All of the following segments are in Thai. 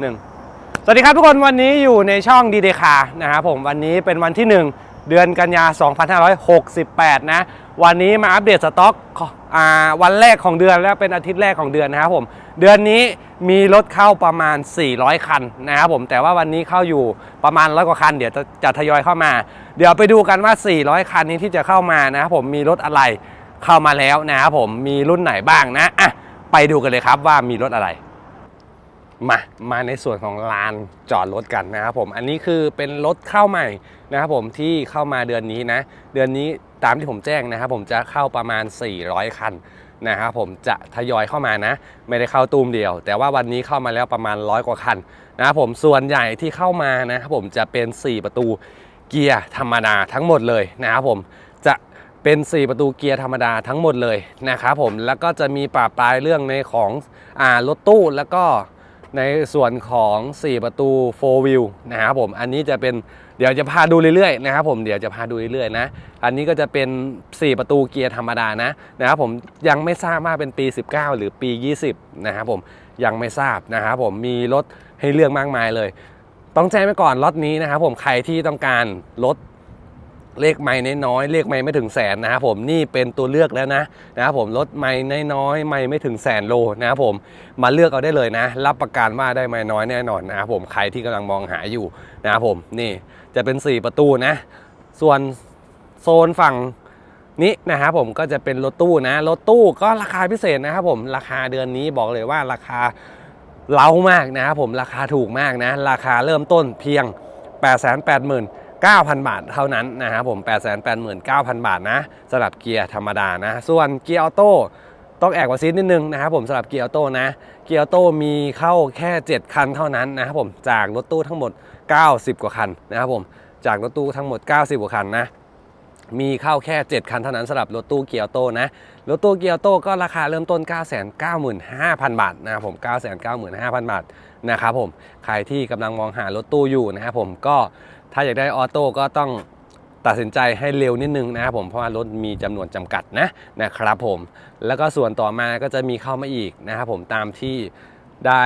หนึ่งสวัสดีครับทุกคนวันนี้อยู่ในช่องดีเดคานะครับผมวันนี้เป็นวันที่ 1 เดือนกันยา 2568 นะ วันนี้มาอัปเดตสต็อกอวันแรกของเดือนและเป็นอาทิตย์แรกของเดือนนะครับผมเดือนนี้มีรถเข้าประมาณ 400 คันนะครับผมแต่ว่าวันนี้เข้าอยู่ประมาณร้อยกว่าคัน เดี๋ยวจะจะทยอยเข้ามา เดี๋ยวไปดูกันว่า 400 คันนี้ที่จะเข้ามานะครับผมมีรถอะไรเข้ามาแล้วนะครับผมมีรุ่นไหนบ้างนะอะไปดูกันเลยครับว่ามีรถอะไร มา มาในส่วนของลานจอดรถกันนะครับผม อันนี้คือเป็นรถเข้าใหม่นะครับผมที่เข้ามาเดือนนี้นะ เดือนนี้ตามที่ผมแจ้งนะครับผมจะเข้าประมาณ 400 คันนะครับผมจะทยอยเข้ามานะ ไม่ได้เข้าตูมเดียว แต่ว่าวันนี้เข้ามาแล้วประมาณร้อยกว่าคันนะครับผมส่วนใหญ่ที่เข้ามานะครับผมจะเป็น 4 ประตูเกียร์ธรรมดาทั้งหมดเลยนะครับผมจะเป็น 4 ประตูเกียร์ธรรมดาทั้งหมดเลยนะครับผมแล้วก็จะมีปราบปลายเรื่องในของอ่ารถตู้แล้วก็ ในส่วนของ 4 ประตู 4 wheel นะครับผมอันนี้จะเป็นเดี๋ยวจะพาดูเรื่อยๆนะครับผมเดี๋ยวจะพาดูเรื่อยๆนะอันนี้ก็จะเป็น 4 ประตูเกียร์ธรรมดานะนะครับผมยังไม่ทราบว่าเป็นปี 19 หรือปี 20 นะครับผมยังไม่ทราบนะครับผมมีรถให้เลือกมากมายเลย ต้องแจ้งไว้ก่อนล็อตนี้นะครับผมใครที่ต้องการรถ เลขไม่น้อยเลขไม่ไม่ถึงแสนนะครับผมนี่เป็นตัวเลือกแล้วนะนะครับผมรถไม่น้อยไม่ไม่ถึงแสนโลนะครับผมมาเลือกเอาได้เลยนะ รับประกันว่าได้ไม่น้อยแน่นอนนะครับผมใครที่กำลังมองหาอยู่นะครับผมนี่จะเป็น 4 ประตูนะ ส่วนโซนฝั่งนี้นะครับผมก็จะเป็นรถตู้นะรถตู้ก็ราคาพิเศษนะครับผมราคาเดือนนี้บอกเลยว่าราคาเล้ามากนะครับผมราคาถูกมากนะ ราคาเริ่มต้นเพียง 8 8 9 0 0 9,000 บาทเท่านั้นนะครับผม 889,000 บาทนะสำหรับเกียร์ธรรมดานะ ส่วนเกียร์ออโต้ต้องแอบกว่าซีนิดนึงนะครับผมสำหรับเกียร์ออโต้นะ เกียร์ออโต้มีเข้าแค่ 7 คันเท่านั้นนะครับผมจากรถตู้ทั้งหมด 90 กว่าคันนะครับผมจากรถตู้ทั้งหมด 90 กว่าคันนะมีเข้าแค่ 7 คันเท่านั้นสำหรับรถตู้เกียร์ออโต้นะ รถตู้เกียร์ออโต้ก็ราคาเริ่มต้น 995,000 บาทนะครับผม 995,000 บาทนะครับผม ใครที่กำลังมองหารถตู้อยู่นะครับผมก็ ถ้าอยากได้ออโต้ก็ต้องตัดสินใจให้เร็วนิดนึงนะครับผมเพราะว่ารถมีจำนวนจำกัดนะนะครับผมแล้วก็ส่วนต่อมาก็จะมีเข้ามาอีกนะครับผมตามที่ได้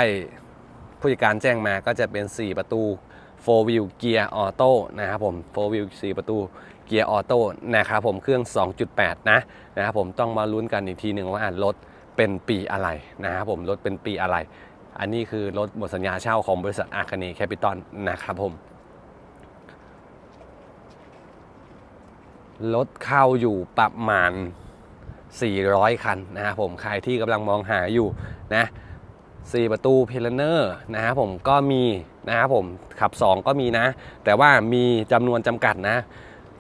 ผู้จัดการแจ้งมาก็จะเป็น 4 ประตู 4 wheel เกียร์ออโต้นะครับผม4 wheel 4 ประตูเกียร์ออโต้นะครับผมเครื่อง 2.8 นะนะครับผมต้องมาลุ้นกันอีกทีหนึ่งว่ารถเป็นปีอะไรนะครับผมรถเป็นปีอะไร อันนี้คือรถหมดสัญญาเช่าของบริษัทอาคาเนแคปิตอลนะครับผม รถเข้าอยู่ประมาณ 400 คันนะครับผมใครที่กำลังมองหาอยู่นะ4ประตูเพลเนอร์นะครับผมก็มีนะครับผมขับ 2 ก็มีนะ แต่ว่ามีจำนวนจำกัดนะ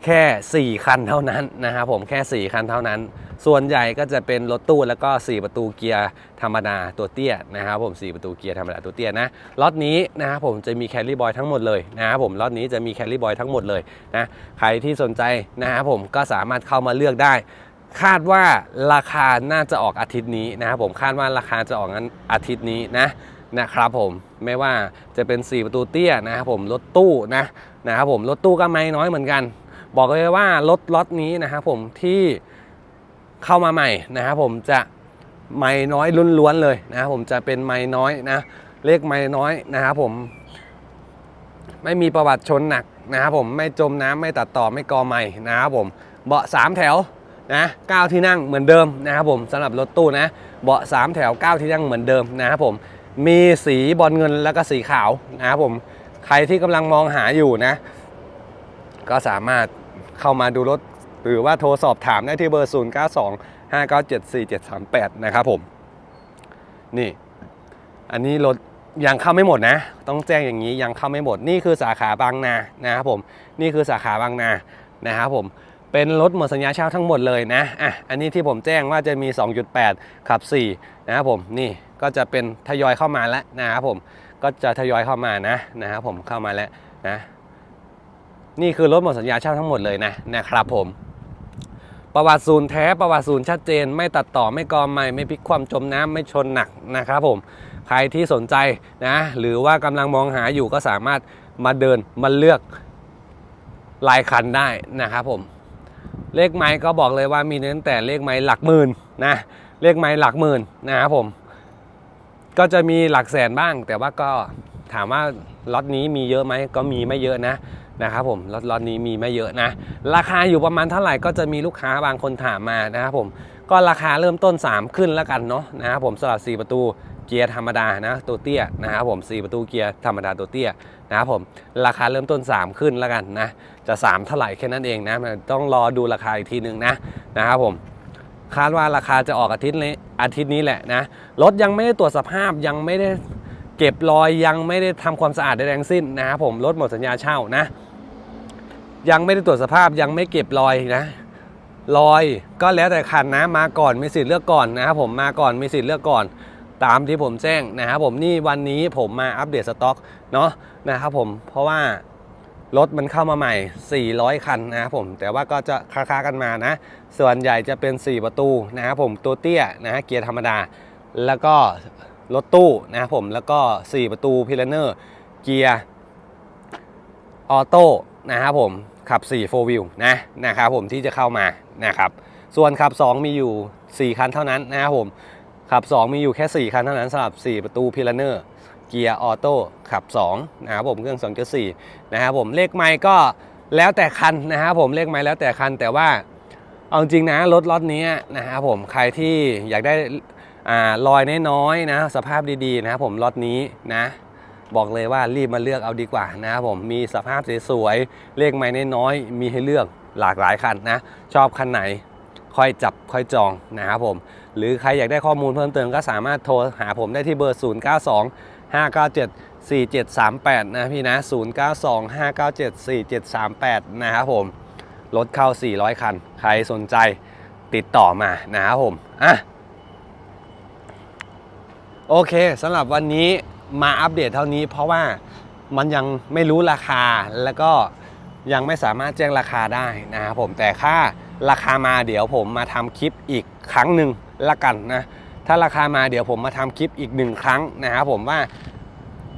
แค่ 4 คันเท่านั้นนะครับผมแค่ 4 คันเท่านั้น ส่วนใหญ่ก็จะเป็นรถตู้แล้วก็ 4 ประตูเกียร์ธรรมดาตัวเตี้ยนะครับผม 4 ประตูเกียร์ธรรมดาตัวเตี้ยนะล็อตนี้นะครับผมจะมีแคลรี่บอยทั้งหมดเลยนะครับผมล็อตนี้จะมีแคลรี่บอยทั้งหมดเลยนะใครที่สนใจนะครับผมก็สามารถเข้ามาเลือกได้ คาดว่าราคาน่าจะออกอาทิตย์นี้นะครับผมคาดว่าราคาจะออกงั้นอาทิตย์นี้นะนะครับผมไม่ว่าจะเป็น 4 ประตูเตี้ยนะครับผมรถตู้นะนะครับผมรถตู้ก็ไม่น้อยเหมือนกัน บอกเลยว่ารถล็อตนี้นะครับผมที่เข้ามาใหม่นะครับผมจะไม่น้อยล้วนๆเลยนะครับผมจะเป็นไม่น้อยนะเลขไม่น้อยนะครับผม ไม่มีประวัติชนหนักนะครับผมไม่จมน้ำไม่ตัดต่อไม่กอไม่นะครับผมเบาะ 3 แถวนะ9ที่นั่งเหมือนเดิมนะครับผมสำหรับรถตู้นะเบาะ 3 แถว 9 ที่นั่งเหมือนเดิมนะครับผมมีสีบอลเงินแล้วก็สีขาวนะครับผมใครที่กำลังมองหาอยู่นะ ก็สามารถเข้ามาดูรถ หรือว่าโทรสอบถามได้ที่เบอร์ 0 9 2 5 9 7 4 7 3 8 นะครับผม นี่ อันนี้รถยังเข้าไม่หมดนะ ต้องแจ้งอย่างนี้ยังเข้าไม่หมด นี่คือสาขาบางนานะครับผม นี่คือสาขาบางนานะครับผมเป็นรถหมดสัญญาเช่าทั้งหมดเลยนะ อะ อันนี้ที่ผมแจ้งว่าจะมี 2.8ขับ 4 นะครับผม นี่ก็จะเป็นทยอยเข้ามาแล้วนะครับผม ก็จะทยอยเข้ามานะนะครับผมเข้ามาแล้วนะ นี่คือรถหมดสัญญาเช่าทั้งหมดเลยนะนะครับผม ประวัติศูนย์แท้ประวัติศูนย์ชัดเจน ไม่ตัดต่อไม่กอไม่ไม่พลิกความจมน้ำไม่ชนหนักนะครับผมใครที่สนใจนะ หรือว่ากำลังมองหาอยู่ก็สามารถมาเดินมาเลือกลายคันได้นะครับผม เลขไม้ก็บอกเลยว่ามีตั้งแต่เลขไม้หลักหมื่นนะเลขไม้หลักหมื่นนะครับผม ก็จะมีหลักแสนบ้าง แต่ว่าก็ถามว่า ล็อตนี้มีเยอะไหมก็มีไม่เยอะนะนะครับผมล็อตล็อตนี้มีไม่เยอะนะ ราคาอยู่ประมาณเท่าไหร่ก็จะมีลูกค้าบางคนถามมานะครับผมก็ราคาเริ่มต้น 3 ขึ้นแล้วกันเนาะนะครับผมสำหรับ 4 ประตูเกียร์ธรรมดานะตัวเตี้ยนะครับผม 4 ประตูเกียร์ธรรมดาตัวเตี้ยนะครับผมราคาเริ่มต้น 3 ขึ้นแล้วกันนะจะ 3 เท่าไหร่แค่นั้นเองนะต้องรอดูราคาอีกทีหนึ่งนะนะครับผมคาดว่าราคาจะออกอาทิตย์นี้อาทิตย์นี้แหละนะรถยังไม่ได้ตรวจสภาพยังไม่ได้ เก็บรอยยังไม่ได้ทำความสะอาดใดทั้งสิ้นนะครับผมรถหมดสัญญาเช่านะ ยังไม่ได้ตรวจสภาพยังไม่เก็บรอยนะรอยก็แล้วแต่คันนะมาก่อนมีสิทธิ์เลือกก่อนนะครับผมมาก่อนมีสิทธิ์เลือกก่อน ตามที่ผมแจ้งนะครับผมนี่วันนี้ผมมาอัปเดตสต็อกเนาะนะครับผมเพราะว่ารถมันเข้ามาใหม่ 400 คันนะครับผม แต่ว่าก็จะค้าๆกันมานะ ส่วนใหญ่จะเป็น 4 ประตูนะครับผม ตัวเตี้ยนะฮะเกียร์ธรรมดา แล้วก็ รถตู้นะครับผมแล้วก็ 4 ประตูพิลเนอร์เกียร์ออโต้นะครับผมขับ 4 4 wheel นะนะครับผมที่จะเข้ามานะครับส่วนขับ 2 มีอยู่ 4 คันเท่านั้นนะครับผมขับ 2 มีอยู่แค่ 4 คันเท่านั้นสำหรับ 4 ประตูพิลเนอร์เกียร์ออโต้ขับ 2 นะครับผมเครื่อง 2.4 นะครับผมเลขไมค์ก็แล้วแต่คันนะครับผมเลขไมค์แล้วแต่คันแต่ว่าเอาจริงนะรถล็อตนี้นะครับผมใครที่อยากได้ อ่ารอยน้อยๆนะ สภาพดีๆนะครับผมล็อตนี้นะ บอกเลยว่ารีบมาเลือกเอาดีกว่านะครับผมมีสภาพสวยๆเลขไม้น้อยๆมีให้เลือกหลากหลายคันนะ ชอบคันไหนค่อยจับค่อยจองนะครับผม หรือใครอยากได้ข้อมูลเพิ่มเติมก็สามารถโทรหาผมได้ที่เบอร์ 0 9 2 5 9 7 4 7 3 8 นะพี่นะ 0 9 2 5 9 7 4 7 3 8 นะครับผมรถเข้า 400 คัน ใครสนใจติดต่อมานะครับผม อะ โอเคสำหรับวันนี้มาอัปเดตเท่านี้ เพราะว่ามันยังไม่รู้ราคาแล้วก็ยังไม่สามารถแจ้งราคาได้นะครับผมแต่ค่าราคามาเดี๋ยวผมมาทำคลิปอีกครั้งหนึ่งละกันนะถ้าราคามาเดี๋ยวผมมาทำคลิปอีกหนึ่งครั้งนะครับผมว่า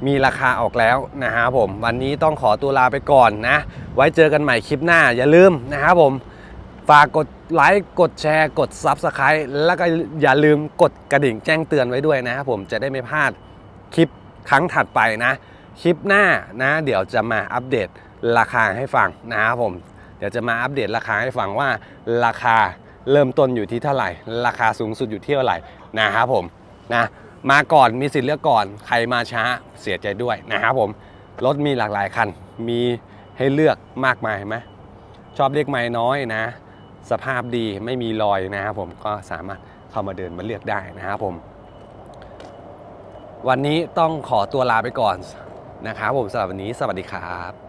มีราคาออกแล้วนะครับผมวันนี้ต้องขอตัวลาไปก่อนนะ ไว้เจอกันใหม่คลิปหน้าอย่าลืมนะครับผม ฝากกดไลค์กดแชร์ กด Subscribe แล้วก็อย่าลืมกดกระดิ่งแจ้งเตือนไว้ด้วยนะครับผมจะได้ไม่พลาดคลิปครั้งถัดไปนะ คลิปหน้านะ เดี๋ยวจะมาอัปเดตราคาให้ฟังนะครับผม เดี๋ยวจะมาอัปเดตราคาให้ฟังว่าราคาเริ่มต้นอยู่ที่เท่าไหร่ ราคาสูงสุดอยู่ที่เท่าไหร่นะครับผมนะมาก่อนมีสิทธิ์เลือกก่อนใครมาช้าเสียใจด้วยนะครับผมรถมีหลากหลายคันมีให้เลือกมากมายเห็นไหมชอบเรียกไม้น้อยนะ สภาพดีไม่มีรอยนะครับผมก็สามารถเข้ามาเดินมาเลือกได้นะครับผม วันนี้ต้องขอตัวลาไปก่อนนะครับผมสำหรับวันนี้สวัสดีครับ